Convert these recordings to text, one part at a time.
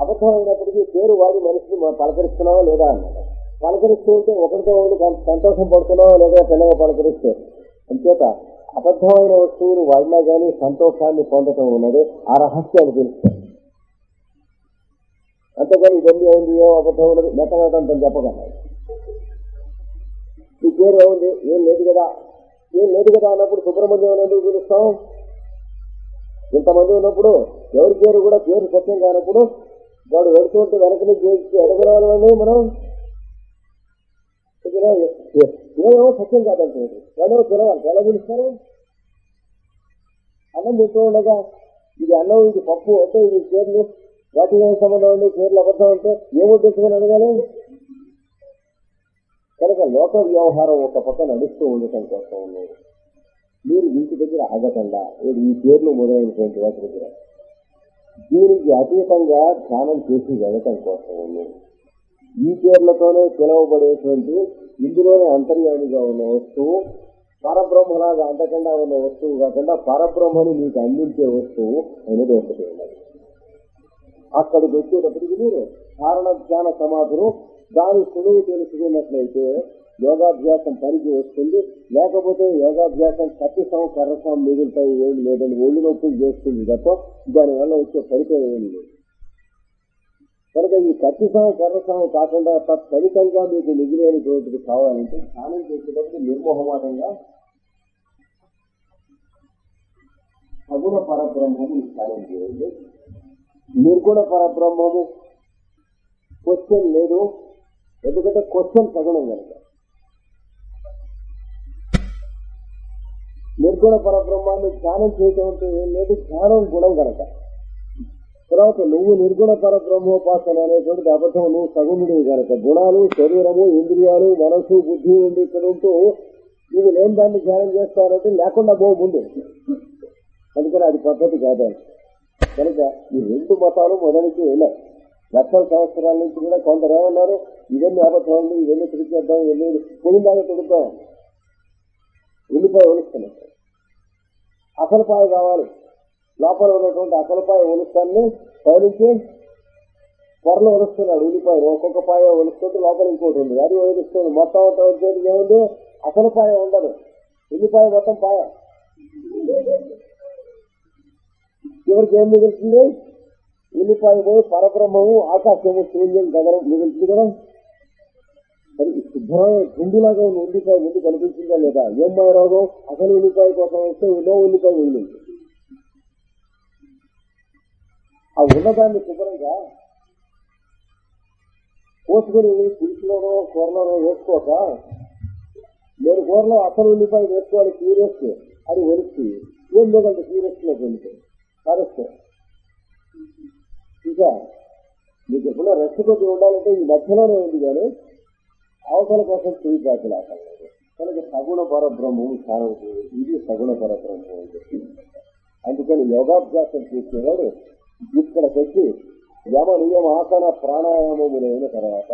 అబద్ధమైనప్పటికీ పేరు వాడి మనిషిని మనం పలకరిస్తున్నావా లేదా అన్నాడు. పలకరిస్తూ ఉంటే ఒకరితో సంతోషం పడుతున్నావా లేదా పిల్లగా పలకరిస్తే. అంచేత అబద్ధమైన వస్తువులు వాడినా కానీ సంతోషాన్ని పొందటం ఉన్నది ఆ రహస్యాన్ని తెలుస్తాను అంతేకాని ఇవన్నీ ఏముంది? ఏం అబద్ధం ఉన్నది? మెత్తగంతం చెప్పగలరు ఈ పేరు ఏముంది? ఏం లేదు కదా. ఏం లేదు కదా అన్నప్పుడు సుబ్రహ్మణ్యం ఎందుకు పిలుస్తాం? ఇంతమంది ఉన్నప్పుడు ఎవరి పేరు కూడా పేరు సత్యం కానప్పుడు వాడు వెళుతుంటే వెనక నుంచి ఎడగలవాలని మనం? ఇక్కడ ఏమో సత్యం కాదంటున్నాడు. ఎవరో పిలవాలి. ఎలా పిలుస్తారు? అన్నం తింటూ ఉండగా ఇది అన్నం ఇది పప్పు అంటే ఇది పేర్లు వాటి సంబంధం ఉంది? పేర్లు అబద్ధం అంటే ఏమో తెచ్చుకొని అడగాలి. కనుక లోక వ్యవహారం ఒక పక్క నడుస్తూ ఉండటం కోసం మీరు వీటి దగ్గర ఆగకుండా ఈ పేర్లు మొదలైనటువంటి వాటి దగ్గర దీనికి అతీతంగా ధ్యానం చేసి వెళ్ళటం కోసం ఈ పేర్లతోనే పిలువబడేటువంటి ఇందులోనే అంతర్యామిగా ఉన్న వస్తువు పరబ్రహ్మలాగా అంతకుండా ఉన్న వస్తువు కాకుండా పరబ్రహ్మని మీకు అందించే వస్తువు అనేది ఒకటి ఉండాలి అక్కడికి వచ్చేటప్పటికి మీరు కారణ ధ్యాన సమాధులు దాని సులువు తెలుసుకున్నట్లయితే యోగాభ్యాసం పనికి వస్తుంది. లేకపోతే యోగాభ్యాసం కట్టిసం కర్రసం మిగులుతాయి ఏమి లేదని ఒళ్ళు నొప్పులు చేస్తుంది తప్ప దానివల్ల వచ్చే ఫలితం ఏమి లేదు. కనుక ఈ కట్టిసం కర్రసం కాకుండా తత్ఫలితంగా మీకు మిగిలినటువంటిది కావాలంటే స్నానం చేసేటప్పుడు నిర్మోహమాటంగా సగుణ పరబ్రహ్మము స్నానం చేయండి. నిర్గుణ పరబ్రహ్మము క్వశ్చన్ లేదు. ఎందుకంటే క్వశ్చన్ సగుణం కనుక. నిర్గుణ పరబ్రహ్మాన్ని ధ్యానం చేయటం అంటే ఏం లేదు ధ్యానం గుణం కనుక తర్వాత నువ్వు నిర్గుణ పరబ్రహ్మోపాసన అనేటువంటి అబద్ధం నువ్వు సగుణుడు కనుక గుణాలు శరీరము ఇంద్రియాలు మనసు బుద్ధి ఉండి ఇక్కడ ఉంటూ నువ్వు లేని దాన్ని ధ్యానం చేస్తానంటే లేకుండా పో ముందు. అందుకని అది పద్ధతి కాదని కనుక ఈ రెండు మతాలు మొదలకి వెళ్ళాయి. లక్షల సంవత్సరాల నుంచి కూడా కొందరు ఏమన్నారు ఇవన్నీ ఉంది ఇవన్నీ తిరిగి చేద్దాం ఇవన్నీ. పోయిందాగా తిరుగుతాం. ఉల్లిపాయ ఒలుస్తున్నాయి అసలుపాయ కావాలి. లోపల ఉన్నటువంటి అసలుపాయ ఒలుస్తాన్ని పైనుంచి పొరలు ఒలుస్తున్నాడు ఉల్లిపాయలు ఒక్కొక్క పాయ ఒలుస్తుంటే లోపల ఇంకోటి ఉంది. అది ఒలుస్తుంది మొత్తం అంతా వచ్చేది ఏముంది? అసలు పాయ ఉండదు. ఉల్లిపాయ మొత్తం పాయ. చివరికి ఏం మిగులుతుంది? ఉల్లిపాయ పోయి పరబ్రహ్మము ఆకాశము శూన్యం గగనం మిగులుతుంది కదా? మరి శుభ్రమైన గుండులాగా ఉన్న ఉల్లిపాయ ముందు కనిపించిందా లేదా? ఏం రోగం అసలు ఉల్లిపాయ కోసం వస్తే ఉన్నో ఉల్లిపాయ మిగిలింది ఆ ఉన్నదాన్ని శుభ్రంగా కోసుకుని పులుసులోనో కూరలోనో వేసుకోక నేను కూరలో అసలు ఉల్లిపాయ వేసుకోవాలి క్యూరియస్ అది వెలిసి ఏం లేదంటే క్యూరియస్లో కరెక్ట్ ఇంకా మీకు ఎప్పుడో రెస్ట్ కొద్ది ఉండాలంటే ఈ మధ్యలోనే ఉంది కానీ అవసరం కోసం తిరిగి ప్రాచులాటలేదు కనుక సగుణ పరబ్రహ్మము ధ్యానం ఇది సగుణ పరబ్రహ్మం అని చెప్పి. అందుకని యోగాభ్యాసం చేసేవాడు ఇక్కడికి వచ్చి యమ నియమ ఆసన ప్రాణాయామములైన తర్వాత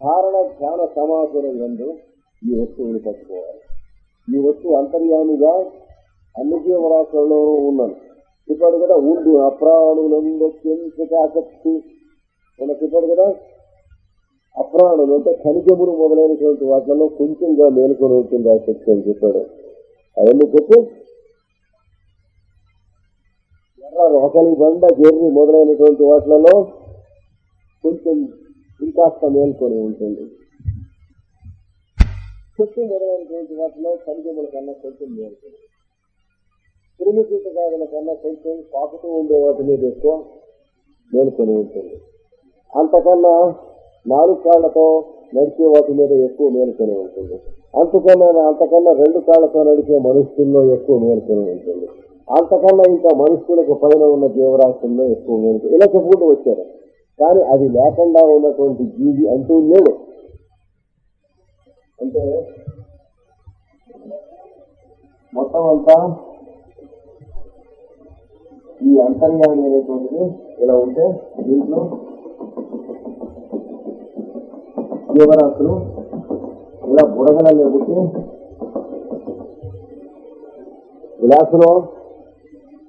కారణ ధ్యాన సమాధుల ఎందు ఈ వస్తువుని పట్టుకోవాలి. ఈ వస్తువు అంతర్యామిగా అన్ని జీవరాశులలో ఉన్నాను చెప్పాడు కూడా ఉండు. అప్రాణులందొచ్చేందుకు ఆసక్తి. మన చెప్పాడు కదా అప్రాణులు అంటే ఖనిజములు మొదలైనటువంటి వాటిలో కొంచెంగా మేలుకొని ఉంటుంది ఆసక్తి అని చెప్పాడు. అవన్నీ చెప్పు. ఎర్ర ఒకలి బండ జెర్రి మొదలైనటువంటి వాటిలలో కొంచెం ఇంకాస్త మేల్కొని ఉంటుంది. చెట్టు మొదలైనటువంటి వాటిలో ఖనిజముల కన్నా కొంచెం మేల్కొని క్రిమి కీటకాదుల కన్నా కొంచెం పాకుతూ ఉండే వాటి మీద ఎక్కువ మేల్కొని ఉంటుంది. అంతకన్నా నాలుగు కాళ్ళతో నడిచే వాటి మీద ఎక్కువ మేలుకొని ఉంటుంది. అంతకన్నా అంతకన్నా రెండు కాళ్ళతో నడిచే మనుషుల్లో ఎక్కువ మేలుకొని ఉంటుంది. అంతకన్నా ఇంకా మనుషులకు పైన ఉన్న జీవరాశుల్లో ఎక్కువ మేలుకొని ఇలా చెప్పుకుంటూ వచ్చారు కానీ అది లేకుండా ఉన్నటువంటి జీవి అంటూ లేడు అంటే మొత్తం అంతా ఈ అంతర్యామి అనేటువంటిది ఇలా ఉంటే దీంట్లో జీవరాశులు ఇలా బుడగలలో పుట్టి గ్లాసులో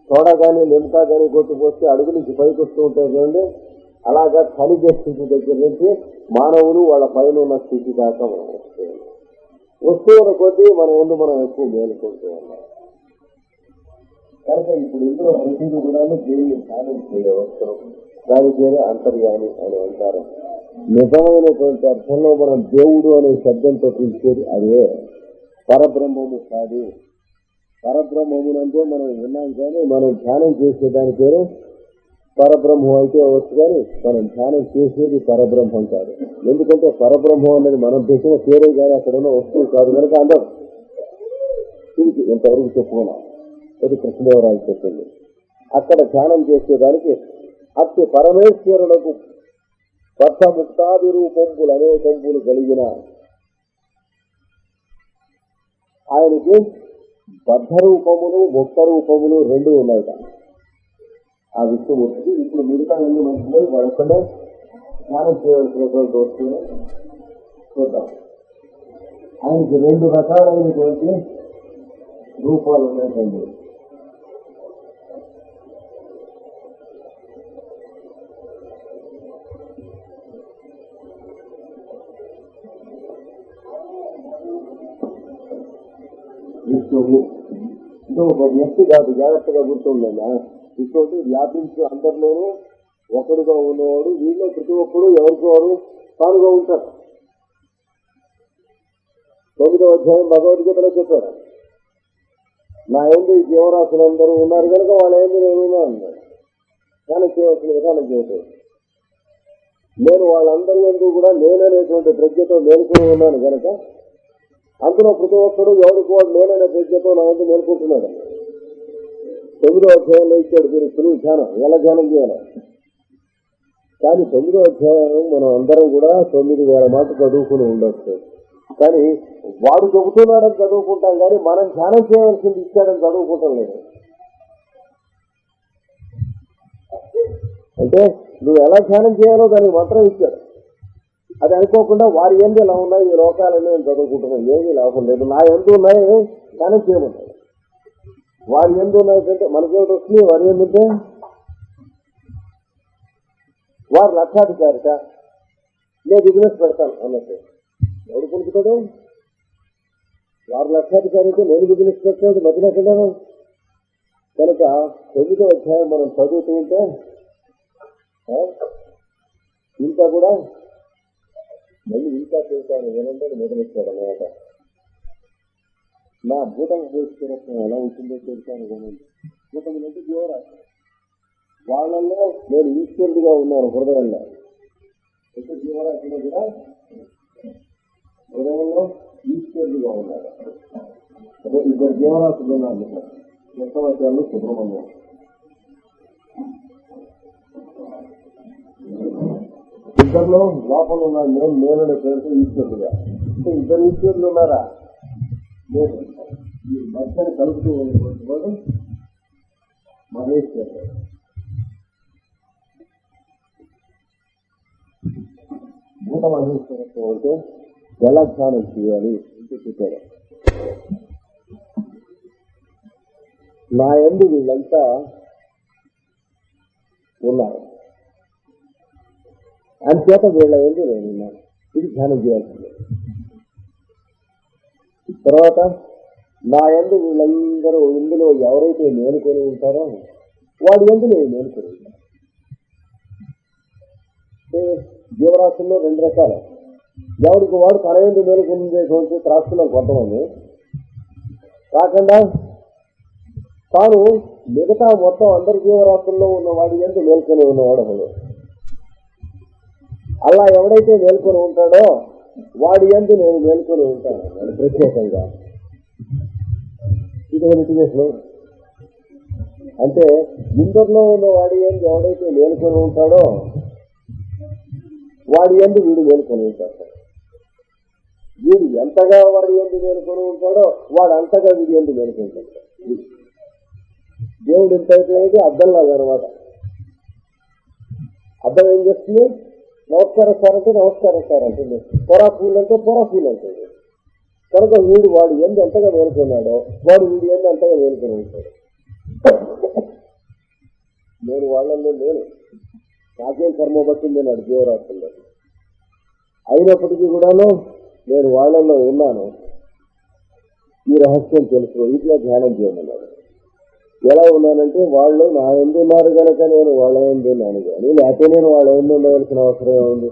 సోడా కానీ నిమ్మకా కానీ కొట్టుకొస్తే అడుగు నుంచి పైకి వస్తూ ఉంటాయి చూడండి. అలాగా ఖనిజ స్థితి దగ్గర నుంచి మానవులు వాళ్ళ పైన ఉన్న స్థితి దాకా మనం వస్తుంది వస్తువుల కొద్దీ మన ముందు మనం ఎక్కువ మేలుకుంటూ ఉన్నాం. కనుక ఇప్పుడు ఇందులో ప్రతిదీ కూడా దేవుని సాధించే వస్తారు దాని పేరు అంతర్యామి అని అంటారు. నిజమైనటువంటి అర్థంలో మనం దేవుడు అనే శబ్దంతో పిలిచేది అదే. పరబ్రహ్మము కాదు. పరబ్రహ్మమునంటే మనం విన్నాం కానీ మనం ధ్యానం చేసే దాని పేరు పరబ్రహ్మం అయితే అవచ్చు కానీ మనం ధ్యానం చేసేది పరబ్రహ్మం కాదు. ఎందుకంటే పరబ్రహ్మం అనేది మనం చేసిన పేరే కానీ అక్కడ ఉన్న వస్తువు కాదు కనుక అందరం. ఇది ఇంతవరకు చెప్పుకున్నాం. అది కృష్ణదేవరాయలు చెప్పింది. అక్కడ ధ్యానం చేసేదానికి అతి పరమేశ్వరులకు స్పర్శ ముక్తాది రూపంబులు అనేకంబులు కలిగిన ఆయనకి బద్ధ రూపములు ముక్త రూపములు రెండు ఉన్నాయి ఆ విష్ణుమూర్తికి ఇప్పుడు మిగతా రెండు మనుషులు మరొకడే ధ్యానం చేయవలసినటువంటి వస్తువులు చూద్దాం. ఆయనకి రెండు రకాలైనటువంటి రూపాలు ఉన్నాయండి ఇది ఒక వ్యక్తి కాదు జాగ్రత్తగా గుర్తుండేనా ఇంకోటి వ్యాపించి అందరిలోనూ ఒకడుగా ఉన్నవాడు వీళ్ళు ప్రతి ఒక్కడు ఎవరికి వారు తానుగా ఉంటారు. తొమ్మిదో అధ్యాయం భగవద్గీతలో చెప్పారు. నా ఏంటి ఈ జీవరాశులందరూ ఉన్నారు కనుక వాళ్ళ ఏంటి నేను అన్నారు కానీ చేయవలసిన విధానం చేయలేదు నేను వాళ్ళందరి ఎందుకు కూడా నేననేటువంటి ప్రజ్ఞతో మేలుకొని ఉన్నాను కనుక అందులో ప్రతి ఒక్కడు ఎవరికి వాడు నేననే ప్రజ్ఞతో నా ఎందు మేలుకుంటున్నాడు తొమ్మిదో అధ్యాయంలో ఇచ్చాడు మీరు సులువు ధ్యానం. ఎలా ధ్యానం చేయాలి? కానీ తొమ్మిదో అధ్యాయం మనం అందరం కూడా తొమ్మిది వేల మాట చదువుకుని ఉండొచ్చు. కానీ వాడు చెబుతున్నాడని చదువుకుంటాం కానీ మనం ధ్యానం చేయవలసింది ఇచ్చాడని చదువుకుంటాం లేదు. అంటే నువ్వు ఎలా ధ్యానం చేయాలో దానికి మాత్రం ఇచ్చాడు. అది అనుకోకుండా వారి ఎందు ఎలా ఉన్నాయి? ఈ లోకాలన్నీ నేను చదువుకుంటున్నాను. ఏమీ లాభం లేదు. నా ఎందు ఉన్నాయి ధ్యానం చేయమన్నాడు వారి ఎందు ఉన్నాయి కంటే మనకేమిటి వస్తుంది? వారి ఎందుంటే వారు లక్షాధికారిట. నేను బిజినెస్ పెడతాను అన్నట్టు. ఎవరు కొనుక్కుతాడు వారు లక్షాధికారి అయితే నేను బిజినెస్ పెట్టాడు మధ్యలో కనుక తొమ్మిదో అధ్యాయం మనం చదువుతూ ఉంటే ఇంకా కూడా మళ్ళీ ఇంకా చేశాను వినంటే మొదలెట్టాడు అనమాట నా భూతం స్థిరత్వం ఎలా ఉంటుందో చేశాను వినండి భూతం అంటే జీవరాశి వాళ్ళల్లో నేను ఈశ్వరుడిగా ఉన్నాను హృదయంలో. అయితే జీవరాశిలో కూడా? హృదయంలో ఈశ్వరుడిగా ఉన్నాడు అదే ఇద్దరు జీవరాశులు ఉన్నారు కృష్ణవాక్యాలు సుబ్రహ్మణ్యం. ఇద్దరిలో లోపల ఉన్నాడు నేను నేననే పేరుతో ఈశ్వరుడుగా. అంటే ఇద్దరు ఈశ్వరులు ఉన్నారా? లేదు. ఈ మధ్యని కలుపుతూ ఉన్నటువంటి వాడు మహేశ్వరుడు. భూత మహేశ్వరత్వం అంటే ఎలా ధ్యానం చేయాలి అంటే చెప్పారు. నా ఎందు వీళ్ళంతా ఉన్నారు. అంచేత వీళ్ళ ఏంటి నేను ఇది ధ్యానం చేయాల్సిందే తర్వాత నా ఎందు వీళ్ళందరూ ఇందులో ఎవరైతే నేనుకొని ఉంటారో వాడి ఎందు నేను నేనుకొని ఉంటాను. జీవరాశుల్లో రెండు రకాలు. ఎవరికి వాడు తన ఎందు మేలుకునేటువంటి త్రాస్తున్నారు కొంతమంది. కాకుండా తాను మిగతా మొత్తం అందరి జీవరాశుల్లో ఉన్న వాడి ఎందు మేల్కొని ఉన్నవాడు అసలు అలా ఎవడైతే మేల్కొని ఉంటాడో వాడి ఎందు నేను మేల్కొని ఉంటాను. వాడు ప్రత్యేకంగా. ఇది ఒక లిటిగేషన్ అంటే ఇందరిలో ఉన్న వాడి ఎందు ఎవడైతే మేల్కొని ఉంటాడో వాడి ఎందు వీడు మేల్కొని ఉంటాడు. వీడు ఎంతగా వాడి ఎందు మేల్కొని ఉంటాడో వాడు అంతగా వీడి ఎందు మేల్కొంటాడు దేవుడు ఎంత అయితే అద్దంలాగా అనమాట అద్దం ఏం చేస్తుంది? నమస్కారం సార్ అంటే నమస్కారం సార్ అంటుంది. పొరా పూలు అంటే పొరా పూలు అంటుంది. కనుక వీడు వాడు ఎందు ఎంతగా మేలుకున్నాడో వాడు వీడు ఎందు అంతగా మేలుకొని ఉంటాడు నేను వాళ్ళల్లో నేను నాకేం కర్మ పట్టింది నాడు జీవరాత్రుల్లో. అయినప్పటికీ కూడాను నేను వాళ్ళల్లో ఉన్నాను. ఈ రహస్యం తెలుసు ఇట్లా ధ్యానం చేయమన్నాడు. ఎలా ఉన్నానంటే వాళ్ళు నా ఎందు ఉన్నారు కనుక నేను వాళ్ళ ఎందు ఉన్నాను. కానీ లేకపోతే నేను వాళ్ళ ఎందు ఉండవలసిన అవసరం ఏముంది?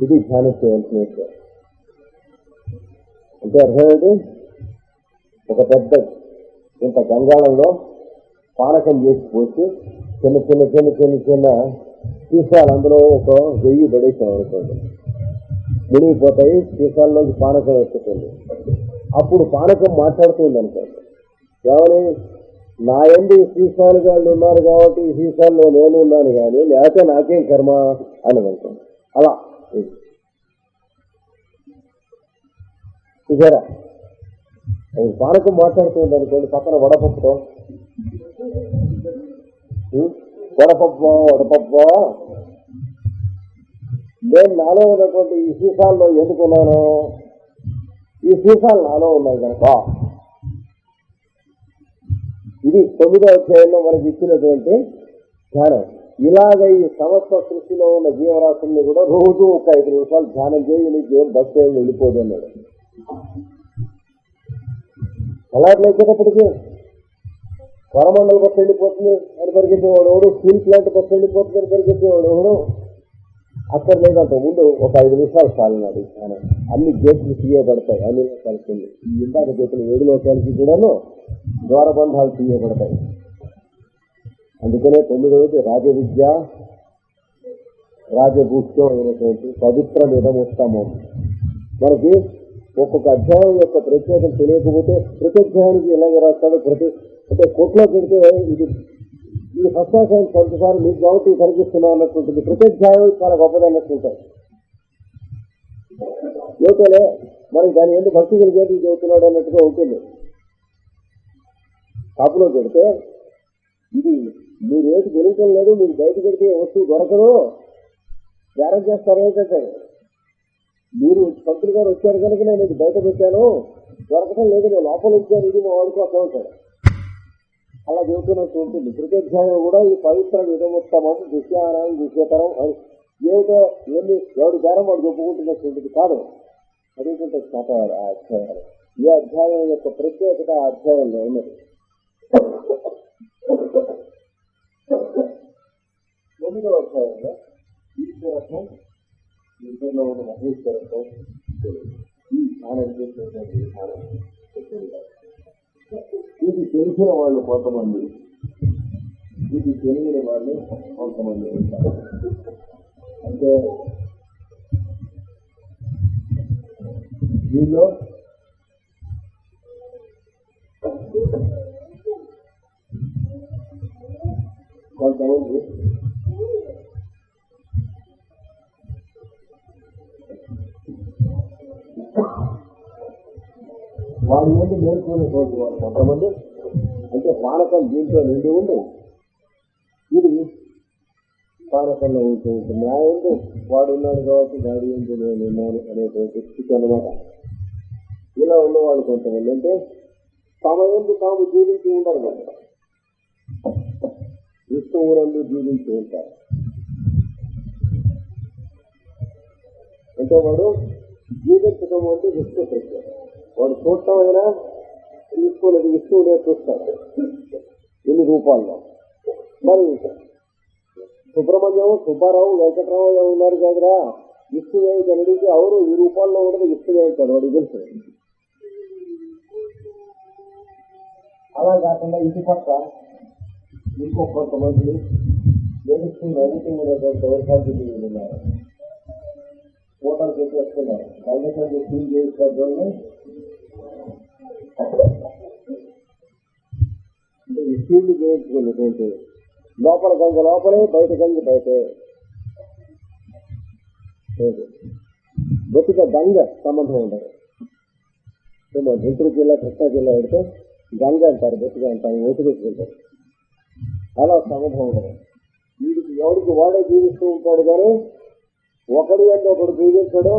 ఇది ధ్యానం చేయాల్సిన విషయం. అంటే అర్థమేంటి ఒక పెద్ద ఇంత గంగాళంలో పానకం చేసి పోసి చిన్న చిన్న చిన్న చిన్న చిన్న సీసాలు అందులో ఒక వెయ్యి పడేసాం అనుకోండి. మునిగిపోతాయి సీసాల్లోకి పానకం వస్తుంది అప్పుడు పానకం మాట్లాడుతుంది అనుకోండి ఏమని? నా ఎందు శ్రీశాలు వాళ్ళు ఉన్నారు కాబట్టి ఈ నేను ఉన్నాను కానీ లేకపోతే నాకేం కర్మ అని అనుకోండి అలా. ఇదేరా పానకం మాట్లాడుతుంది అనుకోండి పక్కన వడపప్పుతో. వడపప్పు వడపప్పు. నేను నాలో ఉన్నటువంటి ఈ సీసాల్లో ఎందుకున్నాను ఈ సీసాలు నాలో ఉన్నాయి కనుక. ఇది తొమ్మిదో అధ్యాయంలో మనకి ఇచ్చినటువంటి ధ్యానం. ఇలాగ ఈ సమస్త సృష్టిలో ఉన్న జీవరాశుల్ని కూడా రోజు ఒక ఐదు నిమిషాలు ధ్యానం చేయి నీకు ఏం బస్సు ఏం వెళ్ళిపోదు అన్నాడు. అలా లేచేటప్పటికీ వరమండల బస్సు వెళ్ళిపోతుంది అని పరిగెత్తేవాడు ఎవడు? స్టీల్ ప్లాంట్ బస్సు వెళ్ళిపోతుంది అని పరిగెత్తేవాడు ఎవడు? అక్కడ అక్కర్లేదంత ముందు ఒక ఐదు నిమిషాలు చాలన్నాడు ధ్యానం. అన్ని గేట్లు తీయబడతాయి అన్ని కలుస్తుంది ఈ ఇందాక చెప్పిన ఏడు లోకాలకి కూడాను ద్వారబంధాలు తీయబడతాయి. అందుకనే తొమ్మిదవది రాజవిద్య రాజభూష్యం అయినటువంటి పవిత్ర నిధముత్తమం మనకి ఒక్కొక్క అధ్యాయం యొక్క ప్రత్యేకత తెలియకపోతే ప్రతి అధ్యాయానికి ఎలాగ రాస్తాడో ప్రతి అంటే కోట్లో పెడితే ఇది ఈ ఫస్ట్ కొంతసారి మీకు కాబట్టి కనిపిస్తున్నా అన్నట్టుంటుంది ప్రతి అధ్యాయం చాలా గొప్పది అన్నట్టుంటాయి యువతలే మనకి దాని ఎందుకు భక్తి కలిగేది చెబుతున్నాడు అన్నట్టుగా ఉంటుంది. షాపులో పెడితే ఇది మీ రేటు గెలవటం లేదు మీరు బయట పెడితే వస్తువు దొరకదు. గ్యారెంట్ చేస్తారు ఏంటంటే మీరు పంతులు గారు వచ్చారు కనుక నేను ఇది బయట పెట్టాను. దొరకటం లేదు నేను లోపల వచ్చాను ఇది మా వాడికి వస్తూ అలా చెబుతున్నట్టు ఉంటుంది. ప్రత్యధ్యాయం కూడా ఈ పవిత్ర నిజముత్తమం విషయానం విషయతరం అని ఏమిటో ఏమి ఎవరి బేరం వాడు చెప్పుకుంటున్నటువంటిది కాదు అదేంటంటే ఆ అధ్యాయాలు. ఈ అధ్యాయం యొక్క ప్రత్యేకత ఆ అధ్యాయంలో ఉన్నది. తొమ్మిదవ అధ్యాయంలో ఈశ్వరత్వం ఇంట్లో ఉన్న మహేశ్వరత్వం ఈ ధ్యానం చేసినటువంటి విధానం ఇది తెలిసిన వాళ్ళు కొంతమంది ఇది తెలియని వాళ్ళు కొంతమంది అంటే దీనిలో కొంతమంది వాళ్ళ నుండి రోజు వాళ్ళు కొంతమంది. అంటే పానకం దీంట్లో నిండి ఉండు ఇది పానకంలో ఉంటుంది నా ఎందు వాడు ఉన్నాడు కాబట్టి వాడి ఎందు నేను ఉన్నాను అనేటువంటి స్థితి అనమాట ఇలా ఉన్నవాళ్ళు కొంతమంది అంటే తమ ఎందు తాము జీవించి ఉండరు కదా విష్ణువునందు జీవించి ఉంటారు. అంటే వాడు జీవించడం అంటే విష్ణు ప్రజ్ఞ. వాడు చూడటం అయినా తీసుకోలేదు విష్ణువునే చూస్తాడు ఎన్ని రూపాల్లో. మరి సుబ్రహ్మణ్యం సుబ్బారావు వెంకటరామయ్య ఉన్నారు కదరా. విష్ణుదేవి అడిగితే అవరు ఈ రూపాల్లో ఉండదు విష్ణుదేవి అవుతాడు తెలుసు. అలా కాకుండా ఇంటి పక్క ఇంకో కొంతమంది మెడిసిన్ ఎడిటింగ్ అనేటువంటి ఎవరికాంతి ఉన్నారు ఫోటోలు పెట్టేస్తున్నారు కళ్ళకి క్లీన్ చేసిన అంటే ఈ ఫీల్డ్ చేయించుకున్నటువంటి లోపల గంగ లోపలే బయట గంగ బయటే బొత్తిక గంగ సంబంధం ఉండదు ఏమో గుంటూరు జిల్లా కృష్ణా జిల్లా పెడితే గంగ అంటారు బొత్తిగా అంటారు ఓటు పెట్టుకుంటారు అలా చాలా సమభావం వీడికి ఎవరికి వాడే జీవిస్తూ ఉంటాడు కానీ ఒకడి అంటే ఒకడు జీవించడం.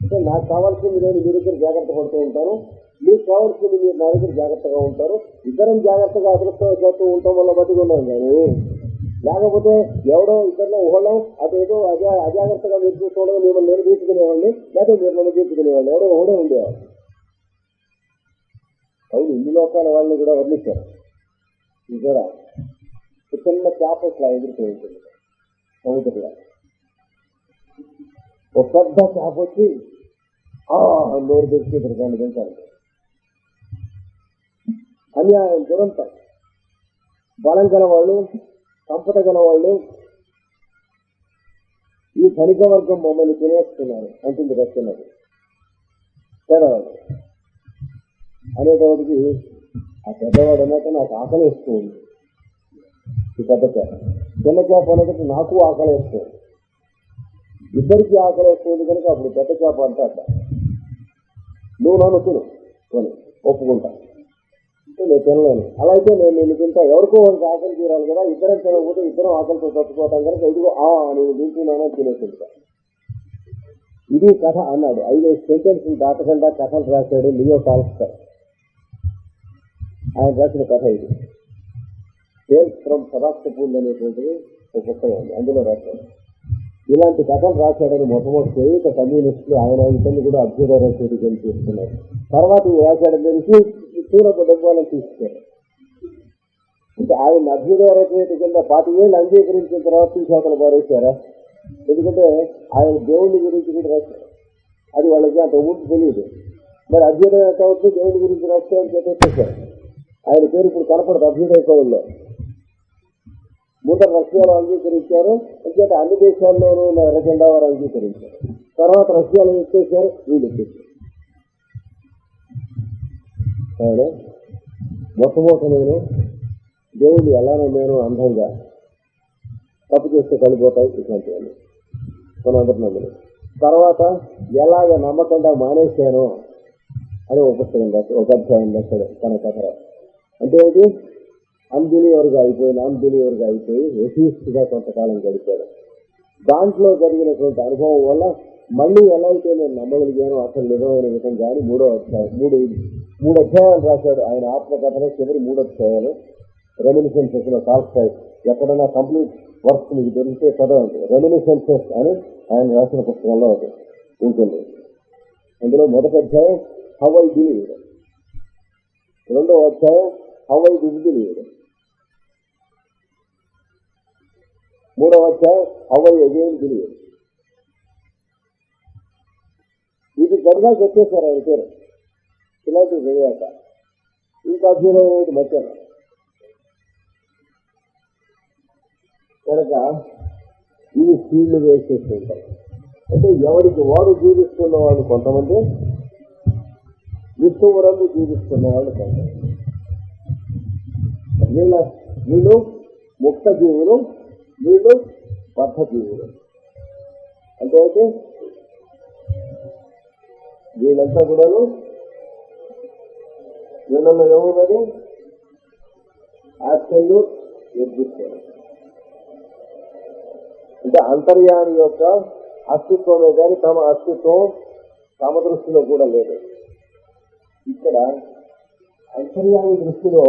అంటే నాకు కావాల్సింది నేను మీ దగ్గర జాగ్రత్త పడుతూ ఉంటాను. మీకు కావాల్సింది మీరు నా దగ్గర జాగ్రత్తగా ఉంటారు. ఇద్దరం జాగ్రత్తగా అదృష్టవశాత్తు ఉంటాం వల్ల బతికున్నాం కానీ లేకపోతే ఎవడో ఇద్దరిలో ఒకళ్ళం అదేదో అజా అజాగ్రత్తగా మీరు చూసుకోవడం మిమ్మల్ని నేను తీసుకునేవాడిని లేకపోతే మీరు నన్ను తీసుకునేవాడిని ఎవడో ఒకడే ఉండేవాడు. అవును ఇన్ని లోకాల వాళ్ళని కూడా వర్ణించారు ఇది చిన్న చేప ఇట్లా ఎదుర్కొని సముద్రంలో. ఒక పెద్ద చేప వచ్చి నోరు తెచ్చి ఇద్దరు దాన్ని పెంచాలి అన్యాయం దురంతం. బలం గలవాళ్ళు సంపద గలవాళ్ళు ఈ ధనిక వర్గం మమ్మల్ని తినేస్తున్నారు అంటుంది రస్తున్నారు పేదవాడు అనేటవాడికి ఆ పెద్దవాడు అన్నట్టు నాకు ఆకలి వేస్తుంది ఈ పెద్ద చేప చిన్న చేప నాకు ఆకలి వేస్తుంది ఇద్దరికి ఆకలి వేస్తుంది కనుక అప్పుడు పెద్ద చేప అంటే అట్ట నువ్వు నన్ను తిను. కొని ఒప్పుకుంటా. నేను తినలేను. అలా అయితే నేను నేను తింటా. ఎవరికో వాళ్ళకి ఆకలి తీరాలి కదా. ఇద్దరం తినకపోతే ఇద్దరం ఆకలితో తట్టుకోవటం కనుక ఇదిగో ఆ నేను తింటున్నానో తినేస్తుంటా ఇది కథ అన్నాడు. ఐదు సెంటెన్స్ దాటకుండా కథలు రాశాడు లియో టాల్స్టర్ ఆయన రాసిన కథ ఇది. సేల్స్ ఫ్రమ్ సదాస్తపూల్ అనేటువంటిది ఒక పుస్తకం ఉంది. అందులో రాశాడు. ఇలాంటి కథలు రాశాడని మొట్టమొదటి ఇక కమ్యూనిస్టులు ఆయన ఇతన్ని కూడా అభ్యుదయ రచయితలు చేస్తున్నారు తర్వాత ఈ రాశాడని తెలిసి సూరపు డబ్బాలను తీసుకున్నారు. అంటే ఆయన అభ్యుదయ రచయిత కింద పాతి ఏళ్ళు అంగీకరించిన తర్వాత తీసేతలు పారేశారా? ఎందుకంటే ఆయన దేవుని గురించి కూడా రాశారు అది వాళ్ళకి అంత ఊరికి తెలియదు. మరి అభ్యుదయ కావచ్చు దేవుని గురించి రాస్తే అని చెప్పేసారు ఆయన పేరు ఇప్పుడు కనపడదు అభ్యుదయ కవుల్లో ముందర రష్యాలో అంగీకరించారు. అంచేత అన్ని దేశాల్లోనూ ఎర్రజెండా వారు అంగీకరించారు. తర్వాత రష్యాలో ఎత్తేసారు వీళ్ళు ఎత్తేసారు మొట్టమొదట నేను దేవుడు ఎలానో నేను అందంగా తప్పు చేస్తే కలిపోతాయి ఇట్లాంటివన్నీ. మనందరూ నమ్మలేదు తర్వాత ఎలాగ నమ్మకంగా మానేశాను అని ఒక పుస్తకం రాశాడు. ఒక అధ్యాయం రాశాడు. తన కథ అంటే ఏంటి అన్బిలీవర్గా అయిపోయిన అన్బిలీవర్గా అయిపోయి ఎథీస్ట్గా కొంతకాలం గడిపాడు. దాంట్లో జరిగినటువంటి అనుభవం వల్ల మళ్ళీ ఎలా అయితే నేను నమ్మగలిగానో అసలు నిజమైన విధంగా అని మూడో అధ్యాయం మూడు మూడు అధ్యాయాలు రాశాడు. ఆయన ఆత్మకథలో చివరి మూడు అధ్యాయాలు. రెమినిసెన్సెస్లో కాల్స్తాయి ఎక్కడైనా కంప్లీట్ వర్క్ మీకు దొరికితే చదవండి. రెమినిసెన్సెస్ అని ఆయన రాసిన పుస్తకంలో ఒకటి ఉంటుంది. అందులో మొదటి అధ్యాయం హవ్ ఐ బిలీవ్ రెండో అధ్యాయం హౌ ఐ డిడ్ బిలీవ్ మూడవ అధ్యాయం హౌ ఐ అగైన్ బిలీవ్ ఇది గర్గా చెప్పేశారు ఆయన పేరు. ఇలాంటి చేయాక ఇంకా అధ్యయనం అనేది మధ్యాహ్నం కనుక ఇవి ఫీల్డ్ వేసేసి అంటే ఎవరికి వారు జీవిస్తున్న వాళ్ళు కొంతమంది విష్ణువురందు జీవిస్తున్న వాళ్ళు కొంతమంది. వీళ్ళ నీళ్ళు ముక్త జీవులు నీళ్ళు బద్ధ జీవులు. అంటే అయితే వీళ్ళంతా కూడాను వీళ్ళలో ఏమున్నది? యాక్సల్యూట్ ఎగ్జిస్టెన్స్ అంటే అంతర్యామి యొక్క అస్తిత్వమే కానీ తమ అస్తిత్వం తమ దృష్టిలో కూడా లేదు. ఇక్కడ అంతర్యామి దృష్టిలో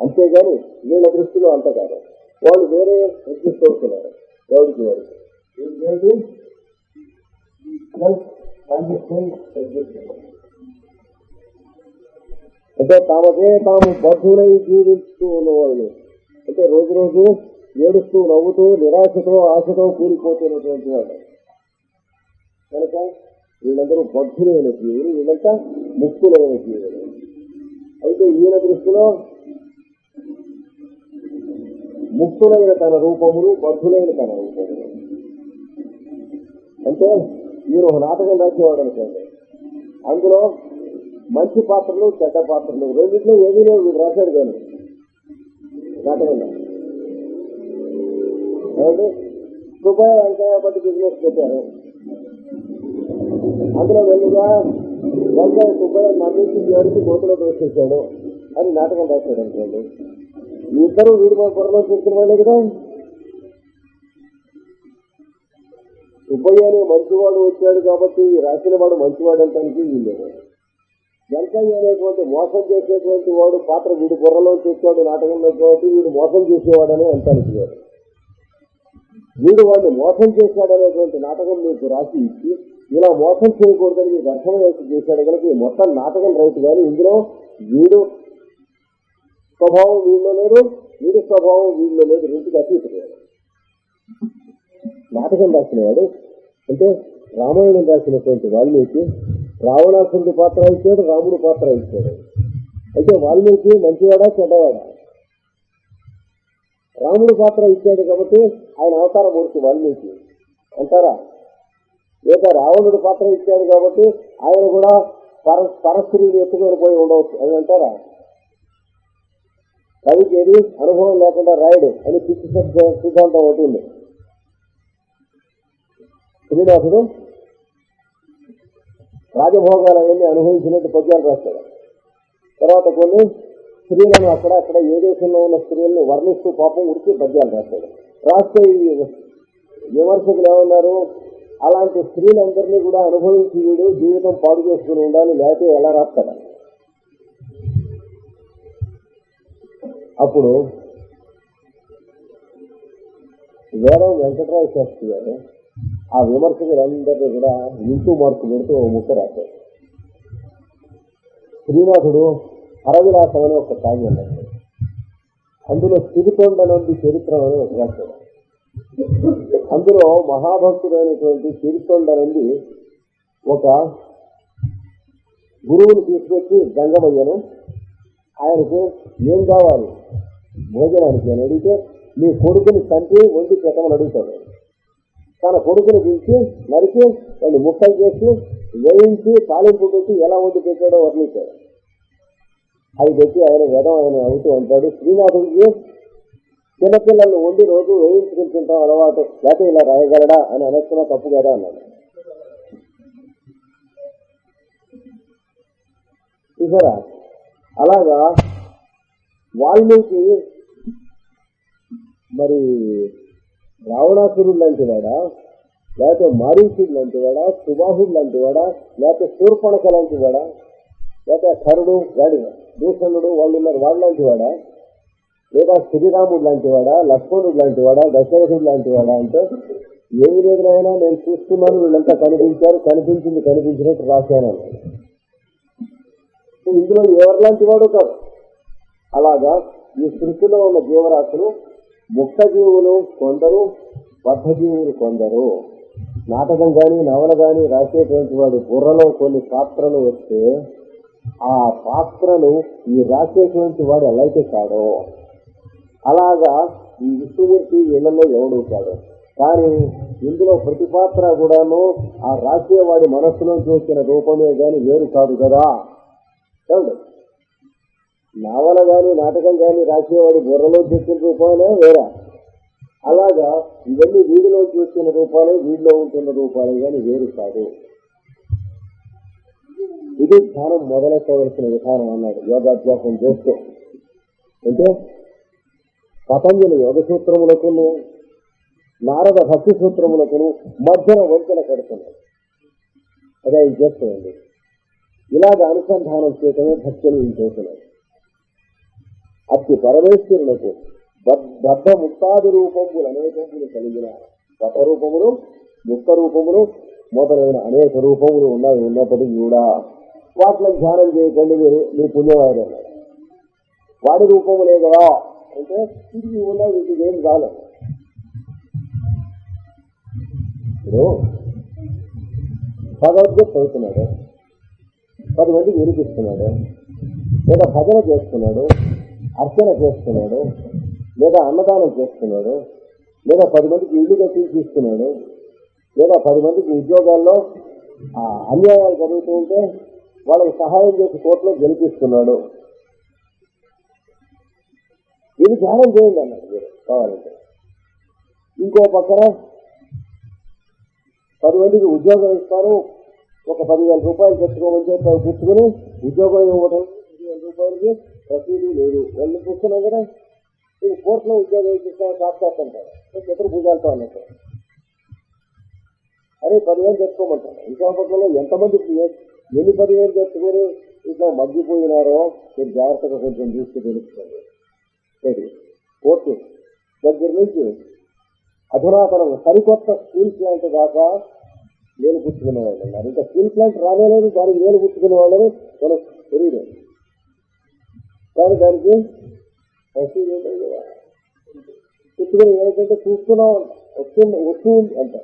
అంతేగాని వీళ్ళ దృష్టిలో అంత కాదు. వాళ్ళు వేరే ఎగ్జిస్ట్ అవుతున్నారు ఎవరికి వారికి? అంటే తామకే తాము బద్ధులై జీవిస్తూ ఉన్నవాళ్ళు. అంటే రోజు రోజు ఏడుస్తూ నవ్వుతూ నిరాశతో ఆశతో కూలిపోతున్నటువంటి వాడు కనుక వీళ్ళందరూ బద్ధులైన జీవులు వీళ్ళంతా ముక్తులైన జీవులు. అయితే ఈయన దృష్టిలో ముక్తులైన తన రూపములు బద్ధులైన తన రూపములు. అంటే మీరు ఒక నాటకం రాసేవాడు అనుకోండి. అందులో మంచి పాత్రలు చెడ్డ పాత్రలు రెండింటిలో ఏమీ లేదు మీరు రాశాడు కానీ. నాటకం ఏమండి? దుబాయ్ బిజినెస్ పెట్టారు. అందులో వెళ్ళిగా వెంకయ్య దుబాయ్ నమ్మించి ఎవరికి గోతులో ప్రవేశించాడు అని నాటకం రాశాడు అనుకోండి. ఇద్దరు వీడి పొరలో చూసిన వాళ్ళే కదా. సుబ్బయ్య అనే మంచివాడు వచ్చాడు కాబట్టి రాసిన వాడు మంచివాడు అంటానికి వీళ్ళు వెంకయ్య అనేటువంటి మోసం చేసేటువంటి వాడు పాత్ర వీడి బుర్రలో వచ్చాడు నాటకంలో కాబట్టి వీడు మోసం చేసేవాడని అంటానికి వాడు వీడు వాడిని మోసం చేశాడనేటువంటి నాటకం మీకు రాసి ఇచ్చి ఇలా మోసం చేయకూడదని మీకు అర్థం చేశాడు కనుక మొత్తం నాటకం రైతు కానీ ఇందులో వీడు స్వభావం వీళ్ళు లేదు వీడి స్వభావం వీళ్ళు లేదు రెండుకి అతీతలేదు నాటకం రాసినవాడు అంటే రామాయణం రాసినటువంటి వాల్మీకి రావణాసురుడి పాత్ర ఇచ్చాడు రాముడు పాత్ర ఇచ్చాడు అయితే వాల్మీకి మంచివాడా చెడ్డవాడా? రాముడు పాత్ర ఇచ్చాడు కాబట్టి ఆయన అవతార మూర్తి వాల్మీకి. అంటారా? లేక రావణుడు పాత్ర ఇచ్చాడు కాబట్టి ఆయన కూడా పర పరస్త్రీని ఎత్తుకొని పోయి ఉండవచ్చు అని అంటారా? కవికి ఏది? అనుభవం లేకుండా రాయడు అని పిచ్చి సిద్ధాంతం ఒకటి ఉంది. శ్రీనివాసుడు రాజభోగాలన్నీ అనుభవించినట్టు పద్యాలు రాస్తాడు. తర్వాత కొన్ని స్త్రీలను అక్కడ అక్కడ ఏ దేశంలో ఉన్న స్త్రీలను వర్ణిస్తూ పాపం ఉడికి పద్యాలు రాస్తాడు. రాస్తే విమర్శకులు ఏమన్నారు? అలాంటి స్త్రీలందరినీ కూడా అనుభవించి వీడు జీవితం పాడు చేసుకుని ఉండాలి లేకపోతే ఎలా రాస్తాడు? అప్పుడు వేరే వెంకటరాయ శాస్త్రి గారు ఆ విమర్శకులందరినీ కూడా ఇంటూ మార్పు పెడుతూ ముక్క రాశారు. శ్రీనాథుడు హరవిలాసం అనే ఒక కావ్యం రాశాడు అందులో సిరికొండనంది చరిత్ర అని ఒక రాశాడు అందులో మహాభక్తుడైనటువంటి సిరికొండనంది ఒక గురువుని తీసుకొచ్చి గంగమయ్యను ఆయనకు ఏం కావాలి? భోజనానికి అని అడిగితే మీ కొడుకుని తండ్రి వండి పెట్టమని అడుగుతాడు. తన కొడుకుని పిలిచి నరికి వాళ్ళు ముక్కలు చేసి వేయించి తాలింపు పెట్టి ఎలా వండి పెట్టాడో వర్ణించాడు. అది పెట్టి ఆయన వేదం ఆయన అవుతూ ఉంటాడు. శ్రీనాథుడికి చిన్నపిల్లల్ని వండి రోజు వేయించుకుని తింటాం అలవాటు. లేకపోతే ఇలా రాయగలడా? అని అనొచ్చిన తప్పు కదా అన్నాడు. చూసారా? అలాగా వాల్మీకి మరి రావణాసురుడు లాంటి వాడా? లేకపోతే మారీసుడు లాంటి వాడా? సుబాహుడు లాంటి వాడా? లేకపోతే శూర్పణక లాంటి వాడా? లేకపోతే కరుడు వాడి దూషణుడు వాళ్ళు ఉన్నారు వాళ్ళ లాంటి వాడా? లేదా శ్రీరాముడు లాంటి వాడా? లక్ష్మణుడు లాంటి వాడా? దశరథుడు లాంటి వాడా? అంటే ఏమి లేదు నేను చూస్తున్నాను వీళ్ళంతా కనిపించారు కనిపించింది కనిపించినట్టు రాశాను. ఇందులో ఎవరిలాంటి వాడు కాదు. అలాగా ఈ సృష్టిలో ఉన్న జీవరాశులు ముక్త జీవులు కొందరు బద్ధజీవులు కొందరు. నాటకం కానీ నవల కానీ రాసేటువంటి వాడి బుర్రలో కొన్ని పాత్రలు వస్తే ఆ పాత్రలు ఈ రాసేటువంటి వాడు ఎలా అయితే కాడో అలాగా ఈ విష్ణుమూర్తి ఇళ్ళలో ఎవడుతాడు కానీ ఇందులో ప్రతి పాత్ర కూడాను ఆ రాసేవాడి మనస్సులోంచి వచ్చిన రూపమే కానీ వేరు కాదు కదా. ఏమండి నవల నాటకం కానీ రాసేవాడి బుర్రలో చెప్పిన రూపాలే వేరా. అలాగా ఇవన్నీ వీడిలో చూస్తున్న రూపాలే వీడిలో ఉంటున్న రూపాలే కానీ వేరు కాదు. ఇది ధ్యానం మొదలెట్టవలసిన విధానం అన్నాడు యోగాభ్యాసం చేస్తూ. అంటే పతంజలి యోగ సూత్రములకు నారద భక్తి సూత్రములకు మధ్యన వంతెన కడుతున్నాడు. అదే ఇది చేస్తుందండి ఇలాగ అనుసంధానం చేయటమే భక్తులు చేస్తున్నాడు అతి పరమేశ్వరులకు బద్ధ ముక్తాది రూపములు అనేకములు కలిగిన గత రూపములు ముక్త రూపములు మొదలైన అనేక రూపములు ఉన్నాయి ఉన్నప్పటికీ కూడా వాటిని ధ్యానం చేయకండి మీరు మీరు పుణ్యవాడు అన్నారు వాడి రూపములే కదా అంటే తిరిగి ఉన్నా వీటికి ఏం కాలేదు ఇప్పుడు భగవద్గీత చదువుతున్నాడు. పది మందికి వినిపిస్తున్నాడు. లేదా భజన చేస్తున్నాడు అర్చన చేస్తున్నాడు లేదా అన్నదానం చేస్తున్నాడు లేదా పది మందికి ఇల్లు కట్టించి ఇస్తున్నాడు లేదా పది మందికి ఉద్యోగాల్లో ఆ, అన్యాయాలు జరుగుతూ ఉంటే వాళ్ళకి సహాయం చేసి కోర్టులో గెలిపిస్తున్నాడు. ఇది ధ్యానం చేయండి అన్నాడు మీరు కావాలంటే. ఇంకో పక్కన పది మందికి ఉద్యోగం ఇస్తారు ఒక పదివేల రూపాయలు పెట్టుకోమని చెప్పి అవి పుచ్చుకుని ఉద్యోగం ఇవ్వడం పదివేల రూపాయలకి రసీదు లేదు. వాళ్ళు చూస్తున్నాం కదా ఇది కోర్టులో ఉద్యోగం ఇచ్చిస్తా సాక్షాత్ అంటారు. ఇతర భుజాలతో అన్నట్టు. అదే పదివేలు తెచ్చుకోమంటారు విశాఖపట్నంలో ఎంతమంది ఎన్ని పదివేలు తెచ్చుకొని ఇట్లా మగ్గిపోయినారో మీరు జాగ్రత్తగా కొంచెం చూస్తే తెలుస్తుంది. సరే కోర్టు దగ్గర నుంచి అధునాతనం సరికొత్త స్టీల్ ప్లాంట్ దాకా వేలు పుచ్చుకునే వాళ్ళు. ఉన్నారు ఇంకా స్టీల్ ప్లాంట్ రాలేదు దానికి వేలు పుచ్చుకునే వాళ్ళని మనకు తెలియదు కానీ దానికి పుచ్చుకుని ఏంటంటే చూస్తున్నాం వస్తుంది వస్తుంది అంట.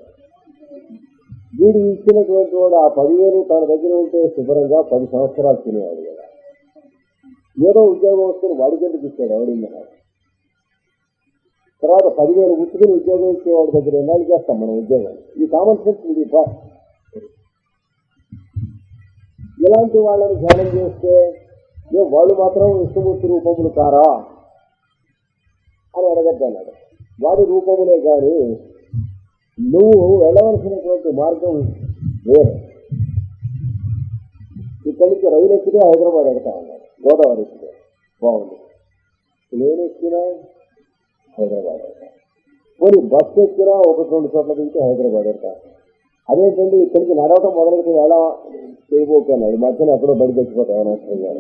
వీడు ఇచ్చినటువంటి వాడు ఆ పదివేలు తన దగ్గర ఉంటే శుభ్రంగా పది సంవత్సరాలు తినేవాడు కదా. ఏదో ఉద్యోగం వస్తుంది వాడికి ఎందుకు ఇచ్చాడు ఎవడిందా తర్వాత పదివేలు ఉట్టుకుని ఉద్యోగం ఇచ్చేవాడి దగ్గర ఎన్నాళ్ళు చేస్తాం మనం ఉద్యోగం? ఈ కామన్ సెన్స్ ఇది ఇలాంటి వాళ్ళని ధ్యానం చేస్తే వాళ్ళు మాత్రం విష్ణుమూర్తి రూపములు కారా? అని అడగద్దన్నాడు వాడి రూపములే కానీ నువ్వు వెళ్ళవలసినటువంటి మార్గం వేరు. ఇక్కడికి రైలు ఎక్కితే హైదరాబాద్ ఎడతా ఉన్నాడు గోదావరి ఎక్కితే. బాగుంది. నేను ఎక్కినా? హైదరాబాద్ ఎడతా పోనీ బస్సు ఎక్కినా ఒకటి రెండు చోట్ల దిగితే హైదరాబాద్ అంటారు. అదేంటండి ఇక్కడికి నడవటం మొదలెడితే ఎలా చేయబోతున్నాడు? మధ్యన ఎక్కడో బడి తెచ్చిపోతాం అనవసరంగా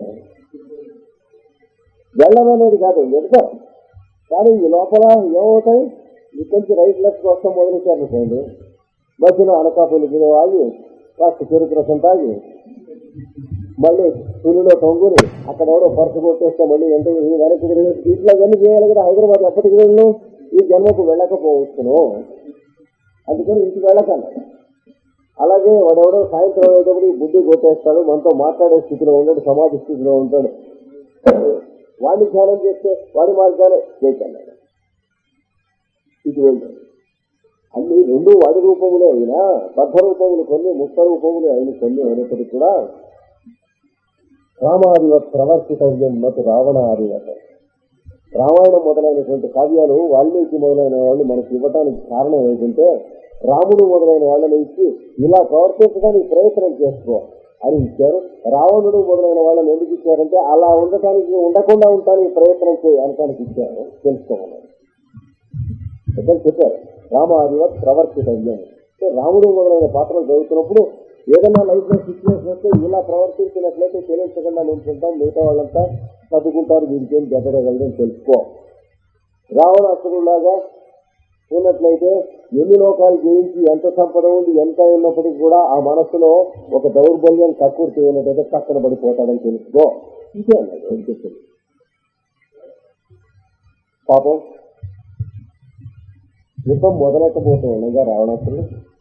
అనేది కాదు ఎడతాం కానీ ఈ లోపల ఏమవుతాయి ఇక్కడికి రైట్ లెఫ్ట్ కోసం మొదలెట్టారనుకోండి మధ్యలో అనకాపల్లి మీద ఆగి కాస్త చెరుకు రసం తాగి మళ్ళీ సూర్యులో తొంగుని అక్కడ ఎవరో పర్సు కొట్టేస్తే మళ్ళీ ఎంత వెనక్కి తిరిగి ఇట్లా ఇవన్నీ చేయాలి కదా హైదరాబాద్ ఎప్పటికి వెళ్ళు ఈ జన్మకు వెళ్ళకపోవచ్చును. అందుకని ఇంటికి వెళ్ళకండి. అలాగే వాడెవడో సాయంత్రం అయ్యేటప్పుడు ఈ బుద్ధి కొట్టేస్తాడు మనతో మాట్లాడే స్థితిలో ఉంటాడు సమాధి స్థితిలో ఉంటాడు. వాడిని ధ్యానం చేస్తే వాడి మార్గాలే చేయకండి ఇటు వెళ్తాడు అన్ని రెండు వాడి రూపములే అయినా బద్ధ రూపములు కొన్ని ముక్త రూపములు అయిన కొన్ని అయినప్పటికీ కూడా రామాదివ ప్రవర్తితవ్యం నటు రావణ ఆదివత రామాయణం మొదలైనటువంటి కావ్యాలు వాల్మీకి మొదలైన వాళ్ళు మనకి ఇవ్వటానికి కారణం ఏంటంటే రాముడు మొదలైన వాళ్ళని ఇచ్చి ఇలా ప్రవర్తించడానికి ప్రయత్నం చేసుకో అని ఇచ్చారు. రావణుడు మొదలైన వాళ్ళని ఎందుకు ఇచ్చారంటే అలా ఉండటానికి ఉండకుండా ఉండటానికి ప్రయత్నం చేయడానికి ఇచ్చారు. తెలుసుకోమన్నారు పెద్దలు చెప్పారు రామాదివ ప్రవర్తితవ్యం. రాముడు మొదలైన పాత్రలు చదువుతున్నప్పుడు ఏదైనా లైఫ్లో సిచ్యువేషన్ వస్తే ఇలా ప్రవర్తించినట్లయితే తెలియచకుండా నిల్చుంటాం మిగతా వాళ్ళంతా చదువుకుంటారు వీరికి ఏం జరగగలదని తెలుసుకో. రావణాసురులాగా ఉన్నట్లయితే ఎన్ని లోకాలు జయించి ఎంత సంపద ఉంది ఎంత ఉన్నప్పటికీ కూడా ఆ మనస్సులో ఒక దౌర్బల్యం తక్కువ చేయనట్టయితే పక్కన పడిపోతాడని తెలుసుకో. ఇదే అన్నది ఏం చెప్తుంది పాపం యుద్ధం మొదలెట్టబోతూ ఉండగా రావణాసురుడు.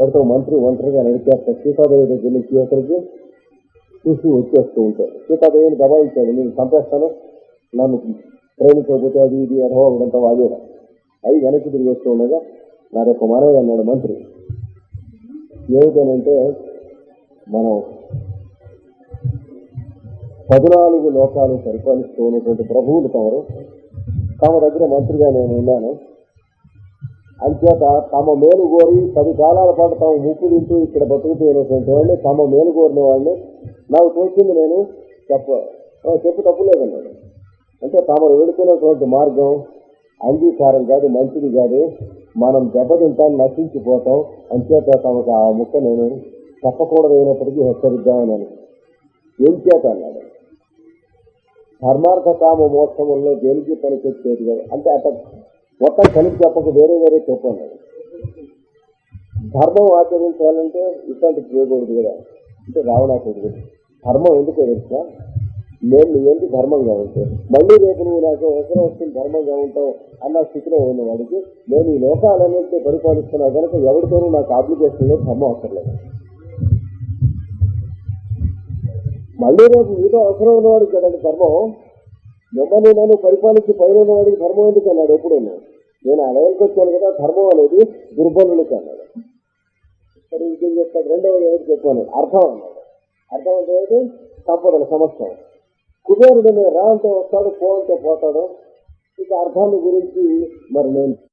వాడితో మంత్రి ఒంటరిగా నడిచేస్తారు సీతాదేవి దగ్గర నుంచి అక్కడికి చూసి వచ్చేస్తూ ఉంటాడు. సీతాదేవిని దబాయించాడు. నేను చంపేస్తాను. నన్ను ప్రేమించకపోతే అది ఇది అర్హో ఇదంతా వాగేరా అవి వెనక్కి తిరిగి వస్తూ ఉండగా నాదొక మనవి అన్నాడు మంత్రి. ఏమిటనంటే మనం పద్నాలుగు లోకాలు పరిపాలిస్తూ ఉన్నటువంటి ప్రభువులు తమరు తమ దగ్గర మంత్రిగా నేను ఉన్నాను. అంచేత తమ మేలు కోరి పది కాలాల పాటు తాము ముప్పు తింటూ ఇక్కడ బతుకుతున్నటువంటి వాళ్ళని తమ మేలు కోరిన వాళ్ళని నాకు తోచింది నేను చెప్ప ఆ, చెప్పు తప్పులేదన్నాడు అంటే తాము వెళుతున్నటువంటి మార్గం అంగీకారం కాదు మంచిది కాదు. మనం దెబ్బతింటాం నశించిపోతాం. అంచేత తమకు ఆ ముక్క నేను చెప్పకూడదైనప్పటికీ హెచ్చరిద్దామని ఏం చేత అన్నాడు? ధర్మార్థ కామ మోక్షముల్లో దేనికి పనికొచ్చేది కదా. అంటే అట మొత్తం కలిపి చెప్పక వేరే వేరే చెప్పండి. ధర్మం ఆచరించాలంటే ఇట్లాంటి చేయకూడదు కదా. అంటే రావడాకూడదు ధర్మం ఎందుకు తెలుసా? నేను ఏంటి ధర్మంగా ఉంటాను మళ్ళీ రేపు నువ్వు నాకు అవసరం వస్తుంది ధర్మంగా ఉంటావు అన్న స్థితిలో ఉన్న వాడికి నేను ఈ లోకాలన్నింటినీ పరిపాలిస్తున్నా కనుక ఎవరితోనూ నాకు అప్లికేషన్ లేదు ధర్మం అవసరం లేదు. మళ్ళీ రేపు మీతో అవసరం ఉన్నవాడికి కదండి ధర్మం? మమ్మల్ని నన్ను పరిపాలించి పైన వాడికి ధర్మం ఎందుకు అన్నాడు ఎప్పుడు నేను ఆ లెవెల్కి వచ్చాను కదా ధర్మం అనేది దుర్బలుడికి అన్నాడు. ఇక్కడ ఇంకేం చెప్తాడు రెండవ ఏమిటి చెప్పాను అర్థం అన్నాడు. అర్థం అంటే ఏంటి సంపదల సమస్య కుబేరుడు నేను రా అంటే వస్తాడు పో అంటే పోతాడు. ఇక అర్థాన్ని గురించి మరి నేను